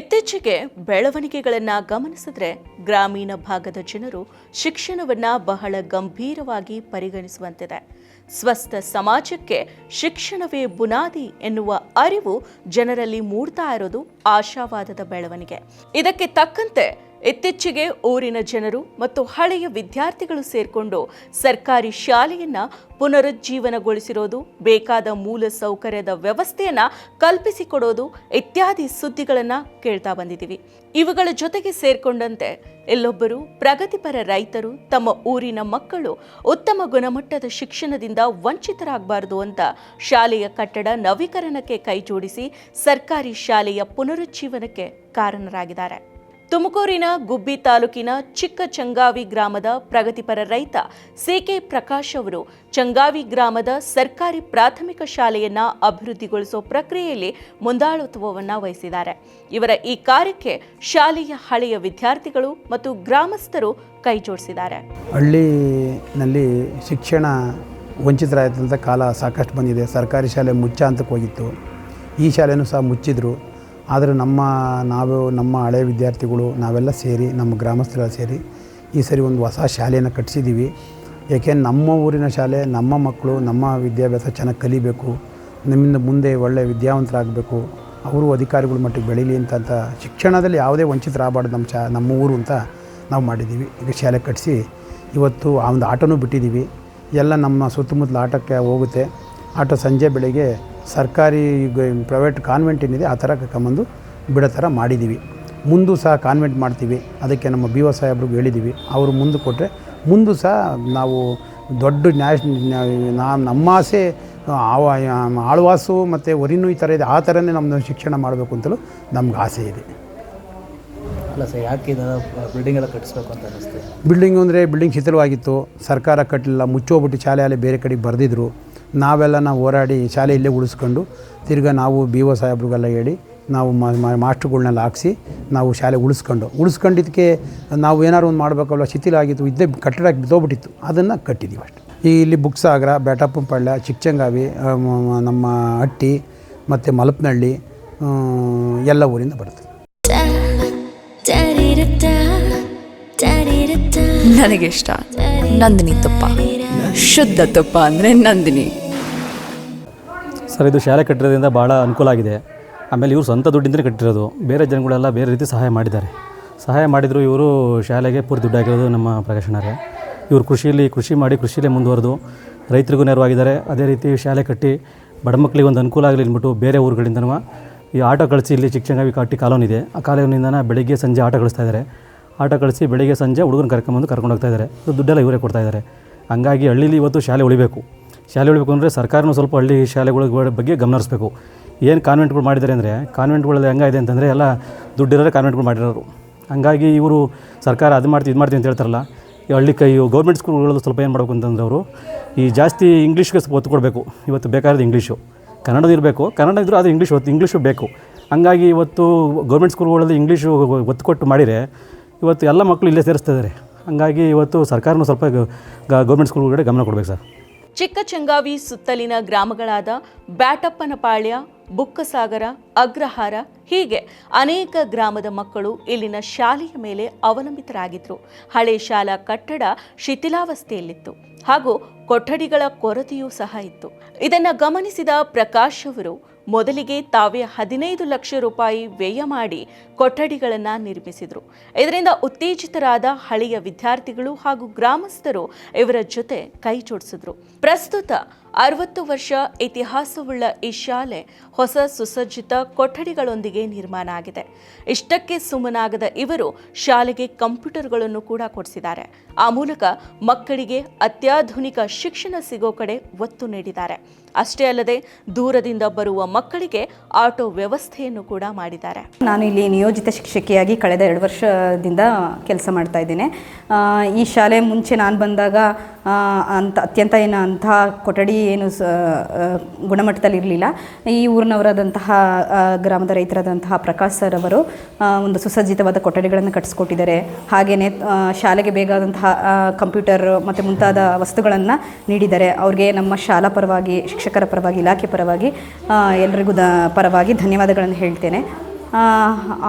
ಇತ್ತೀಚೆಗೆ ಬೆಳವಣಿಗೆಗಳನ್ನು ಗಮನಿಸಿದ್ರೆ ಗ್ರಾಮೀಣ ಭಾಗದ ಜನರು ಶಿಕ್ಷಣವನ್ನ ಬಹಳ ಗಂಭೀರವಾಗಿ ಪರಿಗಣಿಸುವಂತಿದೆ. ಸ್ವಸ್ಥ ಸಮಾಜಕ್ಕೆ ಶಿಕ್ಷಣವೇ ಬುನಾದಿ ಎನ್ನುವ ಅರಿವು ಜನರಲ್ಲಿ ಮೂಡ್ತಾ ಇರೋದು ಆಶಾವಾದದ ಬೆಳವಣಿಗೆ. ಇದಕ್ಕೆ ತಕ್ಕಂತೆ ಇತ್ತೀಚೆಗೆ ಊರಿನ ಜನರು ಮತ್ತು ಹಳೆಯ ವಿದ್ಯಾರ್ಥಿಗಳು ಸೇರಿಕೊಂಡು ಸರ್ಕಾರಿ ಶಾಲೆಯನ್ನ ಪುನರುಜ್ಜೀವನಗೊಳಿಸಿರೋದು, ಬೇಕಾದ ಮೂಲ ಸೌಕರ್ಯದ ವ್ಯವಸ್ಥೆಯನ್ನ ಕಲ್ಪಿಸಿಕೊಡೋದು ಇತ್ಯಾದಿ ಸುದ್ದಿಗಳನ್ನ ಕೇಳ್ತಾ ಬಂದಿದ್ದೀವಿ. ಇವುಗಳ ಜೊತೆಗೆ ಸೇರಿಕೊಂಡಂತೆ ಎಲ್ಲೊಬ್ಬರು ಪ್ರಗತಿಪರ ರೈತರು, ತಮ್ಮ ಊರಿನ ಮಕ್ಕಳು ಉತ್ತಮ ಗುಣಮಟ್ಟದ ಶಿಕ್ಷಣದಿಂದ ವಂಚಿತರಾಗಬಾರದು ಅಂತ ಶಾಲೆಯ ಕಟ್ಟಡ ನವೀಕರಣಕ್ಕೆ ಕೈಜೋಡಿಸಿ ಸರ್ಕಾರಿ ಶಾಲೆಯ ಪುನರುಜ್ಜೀವನಕ್ಕೆ ಕಾರಣರಾಗಿದ್ದಾರೆ. ತುಮಕೂರಿನ ಗುಬ್ಬಿ ತಾಲೂಕಿನ ಚಿಕ್ಕ ಚಂಗಾವಿ ಗ್ರಾಮದ ಪ್ರಗತಿಪರ ರೈತ ಸಿಕೆ ಪ್ರಕಾಶ್ ಅವರು ಚಂಗಾವಿ ಗ್ರಾಮದ ಸರ್ಕಾರಿ ಪ್ರಾಥಮಿಕ ಶಾಲೆಯನ್ನ ಅಭಿವೃದ್ಧಿಗೊಳಿಸುವ ಪ್ರಕ್ರಿಯೆಯಲ್ಲಿ ಮುಂದಾಳತ್ವವನ್ನು ವಹಿಸಿದ್ದಾರೆ. ಇವರ ಈ ಕಾರ್ಯಕ್ಕೆ ಶಾಲೆಯ ಹಳೆಯ ವಿದ್ಯಾರ್ಥಿಗಳು ಮತ್ತು ಗ್ರಾಮಸ್ಥರು ಕೈಜೋಡಿಸಿದ್ದಾರೆ ಹಳ್ಳಿನಲ್ಲಿ ಶಿಕ್ಷಣ ವಂಚಿತರಾದಂಥ ಕಾಲ ಸಾಕಷ್ಟು ಬಂದಿದೆ. ಸರ್ಕಾರಿ ಶಾಲೆ ಮುಚ್ಚ ಅಂತಕ್ಕೆ ಹೋಗಿತ್ತು. ಈ ಶಾಲೆನೂ ಸಹ ಮುಚ್ಚಿದ್ರು. ಆದರೆ ನಮ್ಮ ನಾವು, ನಮ್ಮ ಹಳೆಯ ವಿದ್ಯಾರ್ಥಿಗಳು, ನಾವೆಲ್ಲ ಸೇರಿ, ನಮ್ಮ ಗ್ರಾಮಸ್ಥರೆಲ್ಲ ಸೇರಿ ಈ ಸರಿ ಒಂದು ಹೊಸ ಶಾಲೆಯನ್ನು ಕಟ್ಟಿಸಿದ್ದೀವಿ. ಯಾಕೆ ನಮ್ಮ ಊರಿನ ಶಾಲೆ, ನಮ್ಮ ಮಕ್ಕಳು, ನಮ್ಮ ವಿದ್ಯಾಭ್ಯಾಸ ಚೆನ್ನಾಗಿ ಕಲಿಬೇಕು, ನಮ್ಮಿಂದ ಮುಂದೆ ಒಳ್ಳೆಯ ವಿದ್ಯಾವಂತರಾಗಬೇಕು, ಅವರು ಅಧಿಕಾರಿಗಳ ಮಟ್ಟಿಗೆ ಬೆಳೀಲಿ ಅಂತ ಅಂತ ಶಿಕ್ಷಣದಲ್ಲಿ ಯಾವುದೇ ವಂಚಿತರಾಗಬಾರ್ದು ನಮ್ಮ ಶಾ ನಮ್ಮ ಊರು ಅಂತ ನಾವು ಮಾಡಿದ್ದೀವಿ. ಈಗ ಶಾಲೆ ಕಟ್ಟಿಸಿ ಇವತ್ತು ಆ ಒಂದು ಆಟೋನೂ ಬಿಟ್ಟಿದ್ದೀವಿ. ಎಲ್ಲ ನಮ್ಮ ಸುತ್ತಮುತ್ತಲ ಆಟಕ್ಕೆ ಹೋಗುತ್ತೆ. ಆಟೋ ಸಂಜೆ ಬೆಳಿಗ್ಗೆ ಸರ್ಕಾರಿ ಪ್ರೈವೇಟ್ ಕಾನ್ವೆಂಟ್ ಏನಿದೆ ಆ ಥರ ಕರ್ಕೊಂಬಂದು ಬಿಡೋ ಥರ ಮಾಡಿದ್ದೀವಿ. ಮುಂದೂ ಸಹ ಕಾನ್ವೆಂಟ್ ಮಾಡ್ತೀವಿ. ಅದಕ್ಕೆ ನಮ್ಮ ಬಿ ಒ ಸಾಹೇಬ್ರಿಗೆ ಹೇಳಿದ್ದೀವಿ. ಅವರು ಮುಂದೆ ಕೊಟ್ಟರೆ ಮುಂದೂ ಸಹ ನಾವು ದೊಡ್ಡ ನ್ಯಾಷ್ ನಾ ನಮ್ಮ ಆಸೆ ಆವ ಆಳ್ವಾಸು ಮತ್ತು ಒರಿನೂ ಈ ಥರ ಇದೆ. ಆ ಥರನೇ ನಮ್ಮ ಶಿಕ್ಷಣ ಮಾಡಬೇಕು ಅಂತಲೂ ನಮ್ಗೆ ಆಸೆ ಇದೆ. ಅಲ್ಲ ಸರ್ ಯಾಕೆ ಬಿಲ್ಡಿಂಗ್ ಎಲ್ಲ ಕಟ್ಟಿಸ್ಬೇಕು ಅಂತ ಅನ್ನಿಸ್ತು ಬಿಲ್ಡಿಂಗ್ ಅಂದರೆ ಬಿಲ್ಡಿಂಗ್ ಶಿಥಿಲವಾಗಿತ್ತು. ಸರ್ಕಾರ ಕಟ್ಟಲಿಲ್ಲ ಮುಚ್ಚೋಗ್ಬಿಟ್ಟು ಶಾಲೆ ಅಲ್ಲೇ ಬೇರೆ ಕಡೆಗೆ ಬರೆದಿದ್ರು. ನಾವೆಲ್ಲ ನಾವು ಹೋರಾಡಿ ಶಾಲೆ ಇಲ್ಲೇ ಉಳಿಸ್ಕೊಂಡು ತಿರ್ಗಾ ನಾವು ಬಿ ಒ ಸಾಹೇಬ್ರಿಗೆಲ್ಲ ಹೇಳಿ ನಾವು ಮಾಸ್ಟ್ರುಗಳ್ನೆಲ್ಲ ಹಾಕ್ಸಿ ನಾವು ಶಾಲೆ ಉಳಿಸ್ಕೊಂಡು. ಉಳಿಸ್ಕೊಂಡಿದ್ದಕ್ಕೆ ನಾವು ಏನಾದ್ರು ಒಂದು ಮಾಡಬೇಕಲ್ಲ ಶಿಥಿಲ ಆಗಿತ್ತು ಇದ್ದೇ ಕಟ್ಟಡ ಬಿದ್ದೋಗ್ಬಿಟ್ಟಿತ್ತು. ಅದನ್ನು ಕಟ್ಟಿದ್ದೀವಿ ಅಷ್ಟೆ. ಈ ಇಲ್ಲಿ ಬುಕ್ಸಾಗರ ಬೇಟಪ್ಪನಪಾಳ್ಯ ಚಿಕ್ಕಚಂಗಾವಿ ನಮ್ಮ ಹಟ್ಟಿ ಮತ್ತು ಮಲಪನಹಳ್ಳಿ ಎಲ್ಲ ಊರಿಂದ ಬರುತ್ತೆ. ನನಗಿಷ್ಟ ನಂದಿನಿ ತುಪ್ಪ. ಶುದ್ಧ ತುಪ್ಪ ಅಂದರೆ ನಂದಿನಿ. ಸರ್, ಇದು ಶಾಲೆ ಕಟ್ಟಿರೋದ್ರಿಂದ ಭಾಳ ಅನುಕೂಲ ಆಗಿದೆ. ಆಮೇಲೆ ಇವರು ಸ್ವಂತ ದುಡ್ಡಿಂದಲೇ ಕಟ್ಟಿರೋದು. ಬೇರೆ ಜನಗಳೆಲ್ಲ ಬೇರೆ ರೀತಿ ಸಹಾಯ ಮಾಡಿದ್ದಾರೆ. ಸಹಾಯ ಮಾಡಿದರು ಇವರು ಶಾಲೆಗೆ ಪೂರ್ತಿ ದುಡ್ಡಾಗಿರೋದು ನಮ್ಮ ಪ್ರಕಾಶನರೇ. ಇವರು ಕೃಷಿಯಲ್ಲಿ ಕೃಷಿ ಮಾಡಿ ಕೃಷಿಯಲ್ಲೇ ಮುಂದುವರೆದು. ರೈತರಿಗೂ ನೆರವಾಗಿದ್ದಾರೆ. ಅದೇ ರೀತಿ ಶಾಲೆ ಕಟ್ಟಿ ಬಡ ಮಕ್ಕಳಿಗೆ ಒಂದು ಅನುಕೂಲ ಆಗಲಿ ಅಂದ್ಬಿಟ್ಟು ಬೇರೆ ಊರುಗಳಿಂದನೂ ಈ ಆಟೋ ಕಳಿಸಿ ಇಲ್ಲಿ ಚಿಕ್ಕಚಂಗಾವಿ ಕಟ್ಟಿ ಕಾಲೋನಿ ಇದೆ. ಆ ಕಾಲೋನಿಂದನೇ ಬೆಳಿಗ್ಗೆ ಸಂಜೆ ಆಟೋ ಕಳಿಸ್ತಾ ಇದ್ದಾರೆ. ಆಟೋ ಕಳಿಸಿ ಬೆಳಗ್ಗೆ ಸಂಜೆ ಹುಡುಗನ ಕರ್ಕೊಂಬಂದು ಕರ್ಕೊಂಡು ಹೋಗ್ತಾ ಇದ್ದಾರೆ ದುಡ್ಡೆಲ್ಲ ಇವರೇ ಕೊಡ್ತಾ ಇದ್ದಾರೆ. ಹಂಗಾಗಿ ಹಳ್ಳೀಲಿ ಇವತ್ತು ಶಾಲೆ ಉಳಿಬೇಕು. ಶಾಲೆ ಉಳಿಬೇಕು ಅಂದರೆ ಸರ್ಕಾರನೂ ಸ್ವಲ್ಪ ಹಳ್ಳಿ ಶಾಲೆಗಳ ಬಗ್ಗೆ ಗಮನ ಹರಿಸ್ಬೇಕು ಏನು ಕಾನ್ವೆಂಟ್ಗಳು ಮಾಡಿದ್ದಾರೆ ಅಂದರೆ ಕಾನ್ವೆಂಟ್ಗಳಲ್ಲಿ ಹೆಂಗಾಗಿದೆ ಅಂತಂದರೆ ಎಲ್ಲ ದುಡ್ಡಿರೋರೆ ಕಾನ್ವೆಂಟ್ಗಳು ಮಾಡಿರೋರು. ಹಂಗಾಗಿ ಇವರು ಸರ್ಕಾರ ಅದು ಮಾಡ್ತೀವಿ, ಇದು ಮಾಡ್ತೀವಿ ಅಂತ ಹೇಳ್ತಾರಲ್ಲ, ಈ ಹಳ್ಳಿ ಕೈ ಗೌರ್ಮೆಂಟ್ ಸ್ಕೂಲ್ಗಳಲ್ಲೂ ಸ್ವಲ್ಪ ಏನು ಮಾಡಬೇಕು ಅಂತಂದ್ರೆ ಅವರು ಈ ಜಾಸ್ತಿ ಇಂಗ್ಲೀಷ್ಗೆ ಸ್ವಲ್ಪ ಒತ್ತು ಕೊಡಬೇಕು. ಇವತ್ತು ಬೇಕಾದ್ರೆ ಇಂಗ್ಲೀಷು ಕನ್ನಡದ ಇರಬೇಕು ಕನ್ನಡ ಇದ್ದರೂ ಅದು ಇಂಗ್ಲೀಷ್ ಒತ್ತು ಇಂಗ್ಲೀಷು ಬೇಕು. ಹಂಗಾಗಿ ಇವತ್ತು ಗೌರ್ಮೆಂಟ್ ಸ್ಕೂಲ್ಗಳಲ್ಲಿ ಇಂಗ್ಲೀಷು ಒತ್ತು ಕೊಟ್ಟು ಮಾಡಿದರೆ ಇವತ್ತು ಎಲ್ಲ ಮಕ್ಕಳು ಇಲ್ಲೇ ಸೇರಿಸ್ತಾ ಇದ್ದಾರೆ ಹಂಗಾಗಿ ಇವತ್ತು ಸರ್ಕಾರನೂ ಸ್ವಲ್ಪ ಗೌರ್ಮೆಂಟ್ ಸ್ಕೂಲ್ಗಳಿಗೆ ಗಮನ ಕೊಡಬೇಕು ಸರ್. ಚಿಕ್ಕಚಂಗಾವಿ ಸುತ್ತಲಿನ ಗ್ರಾಮಗಳಾದ ಬ್ಯಾಟಪ್ಪನಪಾಳ್ಯ ಬುಕ್ಕಸಾಗರ, ಅಗ್ರಹಾರ, ಹೀಗೆ ಅನೇಕ ಗ್ರಾಮದ ಮಕ್ಕಳು ಇಲ್ಲಿನ ಶಾಲೆಯ ಮೇಲೆ ಅವಲಂಬಿತರಾಗಿದ್ರು. ಹಳೆ ಶಾಲಾ ಕಟ್ಟಡ ಶಿಥಿಲಾವಸ್ಥೆಯಲ್ಲಿತ್ತು. ಹಾಗೂ ಕೊಠಡಿಗಳ ಕೊರತೆಯೂ ಸಹ ಇತ್ತು. ಇದನ್ನು ಗಮನಿಸಿದ ಪ್ರಕಾಶ್ ಅವರು, ಮೊದಲಿಗೆ ತಾವೇ ಹದಿನೈದು ಲಕ್ಷ ರೂಪಾಯಿ ವ್ಯಯ ಮಾಡಿ ಕೊಠಡಿಗಳನ್ನು ನಿರ್ಮಿಸಿದರು. ಇದರಿಂದ ಉತ್ತೇಜಿತರಾದ ಹಳೆಯ ವಿದ್ಯಾರ್ಥಿಗಳು ಹಾಗೂ ಗ್ರಾಮಸ್ಥರು ಇವರ ಜೊತೆ ಕೈ ಜೋಡಿಸಿದ್ರು. ಪ್ರಸ್ತುತ ಅರವತ್ತು ವರ್ಷ ಇತಿಹಾಸವುಳ್ಳ ಈ ಶಾಲೆ ಹೊಸ ಸುಸಜ್ಜಿತ ಕೊಠಡಿಗಳೊಂದಿಗೆ ನಿರ್ಮಾಣ ಆಗಿದೆ. ಇಷ್ಟಕ್ಕೆ ಸುಮ್ಮನಾಗದ ಇವರು ಶಾಲೆಗೆ ಕಂಪ್ಯೂಟರ್ಗಳನ್ನು ಕೂಡ ಕೊಡಿಸಿದ್ದಾರೆ. ಆ ಮೂಲಕ ಮಕ್ಕಳಿಗೆ ಅತ್ಯಾಧುನಿಕ ಶಿಕ್ಷಣ ಸಿಗೋ ಕಡೆ ಒತ್ತು ನೀಡಿದ್ದಾರೆ. ಅಷ್ಟೇ ಅಲ್ಲದೆ ದೂರದಿಂದ ಬರುವ ಮಕ್ಕಳಿಗೆ ಆಟೋ ವ್ಯವಸ್ಥೆಯನ್ನು ಕೂಡ ಮಾಡಿದ್ದಾರೆ. ನಾನು ಇಲ್ಲಿ ನಿಯೋಜಿತ ಶಿಕ್ಷಕಿಯಾಗಿ ಕಳೆದ ಎರಡು ವರ್ಷದಿಂದ ಕೆಲಸ ಮಾಡ್ತಾ ಇದ್ದೇನೆ. ಈ ಶಾಲೆ ಮುಂಚೆ ನಾನು ಬಂದಾಗ ಅಂತ ಅತ್ಯಂತ ಏನು ಅಂತಹ ಕೊಠಡಿ ಏನು ಸ ಆ, ಗುಣಮಟ್ಟದಲ್ಲಿ ಇರಲಿಲ್ಲ ಈ ಊರಿನವರಾದಂತಹ ಗ್ರಾಮದ ರೈತರಾದಂತಹ ಪ್ರಕಾಶ್ ಸರ್ ಅವರು ಒಂದು ಸುಸಜ್ಜಿತವಾದ ಕೊಠಡಿಗಳನ್ನು ಕಟ್ಟಿಸ್ಕೊಟ್ಟಿದ್ದಾರೆ. ಹಾಗೆಯೇ ಶಾಲೆಗೆ ಬೇಕಾದಂತಹ ಕಂಪ್ಯೂಟರ್ ಮತ್ತು ಮುಂತಾದ ವಸ್ತುಗಳನ್ನು ನೀಡಿದ್ದಾರೆ. ಅವ್ರಿಗೆ ನಮ್ಮ ಶಾಲಾ ಪರವಾಗಿ ಶಿಕ್ಷಕರ ಪರವಾಗಿ ಇಲಾಖೆ ಪರವಾಗಿ ಎಲ್ರಿಗೂ ದ ಪರವಾಗಿ ಧನ್ಯವಾದಗಳನ್ನು ಹೇಳ್ತೇನೆ.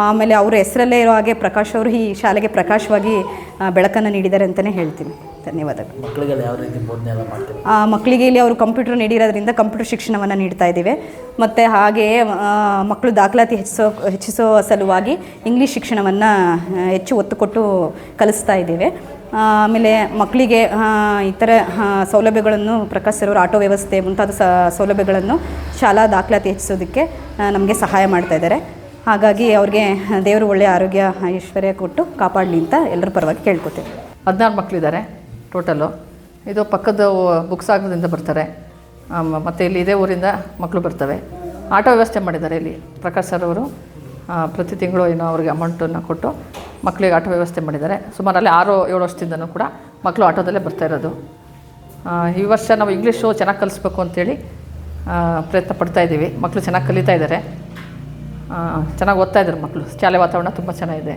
ಆಮೇಲೆ ಅವರ ಹೆಸರಲ್ಲೇ ಇರೋ ಹಾಗೆ ಪ್ರಕಾಶ್ ಅವರು ಈ ಶಾಲೆಗೆ ಪ್ರಕಾಶವಾಗಿ ಬೆಳಕನ್ನು ನೀಡಿದ್ದಾರೆ ಅಂತಲೇ ಹೇಳ್ತೀನಿ. ಧನ್ಯವಾದಗಳು. ಮಕ್ಕಳಿಗೆಲ್ಲ ಯಾವ ರೀತಿ ಬೋಧನೆ ಎಲ್ಲ ಮಾಡ್ತೀವಿ ಆ, ಮಕ್ಕಳಿಗೆ ಇಲ್ಲಿ ಅವರು ಕಂಪ್ಯೂಟರ್ ನೀಡಿರೋದ್ರಿಂದ ಕಂಪ್ಯೂಟರ್ ಶಿಕ್ಷಣವನ್ನು ನೀಡ್ತಾ ಇದ್ದೀವಿ ಮತ್ತು ಹಾಗೆಯೇ ಆ, ಮಕ್ಕಳು ದಾಖಲಾತಿ ಹೆಚ್ಚಿಸೋ ಹೆಚ್ಚಿಸೋ ಸಲುವಾಗಿ ಇಂಗ್ಲೀಷ್ ಶಿಕ್ಷಣವನ್ನು ಹೆಚ್ಚು ಒತ್ತು ಕೊಟ್ಟು ಕಲಿಸ್ತಾ ಇದ್ದೇವೆ ಆ, ಆಮೇಲೆ ಮಕ್ಕಳಿಗೆ ಆ, ಇತರ ಆ, ಸೌಲಭ್ಯಗಳನ್ನು ಪ್ರಕಾಶ್ ಸರ್ ಅವರು ಆಟೋ ವ್ಯವಸ್ಥೆ ಮುಂತಾದ ಸ ಸೌಲಭ್ಯಗಳನ್ನು ಶಾಲಾ ದಾಖಲಾತಿ ಹೆಚ್ಚಿಸೋದಕ್ಕೆ ನಮಗೆ ಸಹಾಯ ಮಾಡ್ತಾ ಇದ್ದಾರೆ ಹಾಗಾಗಿ ಅವ್ರಿಗೆ ದೇವರು ಒಳ್ಳೆಯ ಆರೋಗ್ಯ ಐಶ್ವರ್ಯ ಕೊಟ್ಟು ಕಾಪಾಡಲಿ ಅಂತ ಎಲ್ಲರ ಪರವಾಗಿ ಕೇಳ್ಕೊತೇವೆ. ಹದಿನಾರು ಮಕ್ಕಳಿದ್ದಾರೆ ಟೋಟಲು. ಇದು ಪಕ್ಕದ ಬುಕ್ಸ್ ಆಗೋದ್ರಿಂದ ಬರ್ತಾರೆ. ಮತ್ತು ಇಲ್ಲಿ ಇದೇ ಊರಿಂದ ಮಕ್ಕಳು ಬರ್ತವೆ. ಆಟೋ ವ್ಯವಸ್ಥೆ ಮಾಡಿದ್ದಾರೆ ಇಲ್ಲಿ. ಪ್ರಕಾಶ್ ಸರ್ ಅವರು ಪ್ರತಿ ತಿಂಗಳು ಏನೋ ಅವ್ರಿಗೆ ಅಮೌಂಟನ್ನು ಕೊಟ್ಟು ಮಕ್ಕಳಿಗೆ ಆಟೋ ವ್ಯವಸ್ಥೆ ಮಾಡಿದ್ದಾರೆ. ಸುಮಾರು ಅಲ್ಲಿ ಆರು, ಏಳು ವರ್ಷದಿಂದನೂ ಕೂಡ ಮಕ್ಕಳು ಆಟೋದಲ್ಲೇ ಬರ್ತಾ ಇರೋದು. ಈ ವರ್ಷ ನಾವು ಇಂಗ್ಲೀಷು ಚೆನ್ನಾಗಿ ಕಲಿಸ್ಬೇಕು ಅಂತೇಳಿ ಪ್ರಯತ್ನ ಪಡ್ತಾ ಇದ್ದೀವಿ. ಮಕ್ಕಳು ಚೆನ್ನಾಗಿ ಕಲಿತಾ ಇದ್ದಾರೆ. ಚೆನ್ನಾಗಿ ಓದ್ತಾ ಇದ್ದಾರೆ ಮಕ್ಕಳು ಶಾಲೆ ವಾತಾವರಣ ತುಂಬ ಚೆನ್ನಾಗಿದೆ.